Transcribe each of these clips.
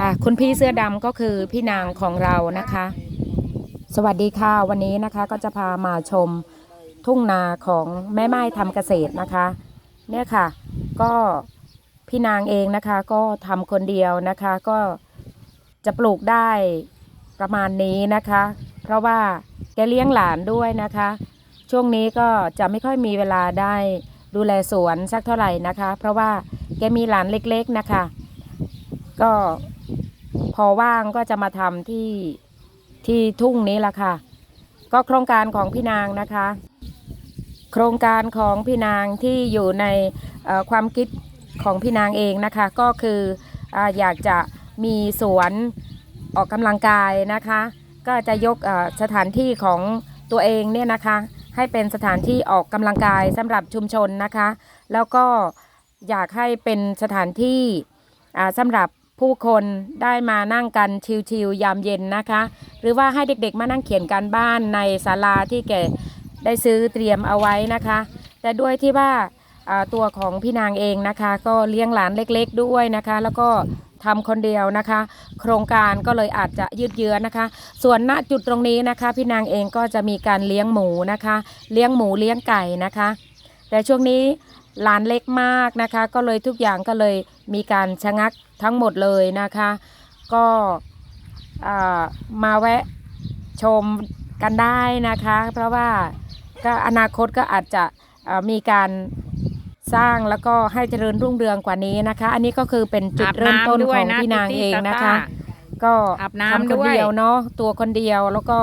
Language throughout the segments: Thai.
อะคุณพี่เสื้อดำก็คือพี่นางของเรานะคะ สวัสดีค่ะวันนี้นะคะก็จะพามาชมทุ่งนาของแม่ไม้ทำเกษตรนะคะ เนี่ยค่ะ ก็พี่นางเองนะคะ ก็ทำคนเดียวนะคะ ก็จะปลูกได้ประมาณนี้นะคะ เพราะว่าแกเลี้ยงหลานด้วยนะคะ ช่วงนี้ก็จะไม่ค่อยมีเวลาได้ดูแลสวนสักเท่าไหร่นะคะ เพราะว่าแกมีหลานเล็ก ๆนะคะ ก็ พอว่างก็จะมาทำที่ที่ทุ่งนี้ละค่ะ ก็โครงการของพี่นางนะคะ โครงการของพี่นางที่อยู่ในความคิดของพี่นางเองนะคะ ก็คือออยากจะมีสวนออกกำลังกายนะคะ ก็จะยกสถานที่ของตัวเองเนี่ยนะคะให้เป็นสถานที่ออกกำลังกายสำหรับชุมชนนะคะ แล้วก็อยากให้เป็นสถานที่อ่าสำหรับ ผู้คนได้มานั่งกันชิลๆยามเย็นนะคะ หรือว่าให้เด็กๆ มานั่งเขียนการบ้านในศาลาที่แกได้ซื้อเตรียมเอาไว้นะคะ แต่ด้วยที่ว่าอ่าตัวของพี่นางเองนะคะ ก็เลี้ยงหลานเล็กๆด้วยนะคะ แล้วก็ทำคนเดียวนะคะ โครงการก็เลยอาจจะยืดเยื้อนะคะ ส่วนณจุดตรงนี้นะคะ พี่นางเองก็จะมีการเลี้ยงหมูนะคะ เลี้ยงหมูเลี้ยงไก่นะคะ แต่ช่วงนี้ หลานเล็กมากนะคะ ก็เลยทุกอย่างก็เลยมีการชะงักทั้งหมดเลยนะคะ ก็อ่ามาแวะชมกันได้นะคะ เพราะว่าก็อนาคตก็อาจจะเอ่อมีการสร้างแล้วก็ให้เจริญรุ่งเรืองกว่านี้นะคะ อันนี้ก็คือเป็นจุดอาบเริ่มต้นน้ำด้ขวยองนะพี่นางติ๊เองตานะคะตาก็อาบน้ำทำคนด้วยเดียวเนาะตัวคนเดียวแล้วก็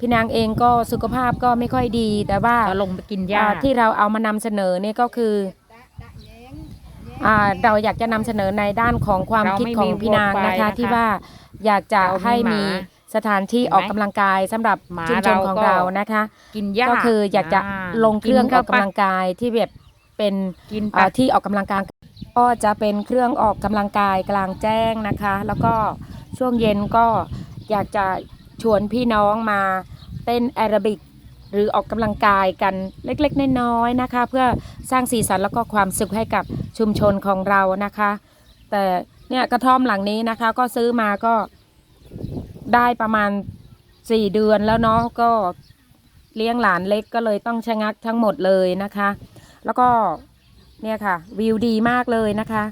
พี่นางเองก็สุขภาพก็ไม่ค่อยดี แต่ว่าก็ลงไปกินหญ้าอ่าที่เราเอามานำเสนอเนี่ยก็คืออ่าเราอยากจะนำเสนอในด้านของความเราคิดไม่ของมีพี่นางวัวควายนะคะนะคะที่ว่าอยากจะเรามีให้มีหมาสถานที่เห็นไหมออกกำลังกายสำหรับหมาชุมชนเราของก็เรานะคะ กินหญ้าก็คืออยากจะลงเครื่องอกิอกกำลังกายที่แบบเป็นกินอ่าปะที่ออกกำลังกายก็จะเป็นเครื่องออกกำลังกายกลางแจ้งนะคะ แล้วก็ช่วงเย็นก็อยากจะ ชวนพี่น้องมาเต้นแอโรบิก หรือออกกำลังกายกันเล็กๆ น้อยๆนะคะ เพื่อสร้างสีสันแล้วก็ความสุขให้กับชุมชนของเรานะคะ แต่เนี่ยกระท่อมหลังนี้นะคะก็ซื้อมาก็ได้ประมาณสี่เดือนแล้วเนาะก็เลี้ยงหลานเล็กก็เลยต้องชะงักทั้งหมดเลยนะคะ แล้วก็เนี่ยค่ะวิวดีมากเลยนะคะ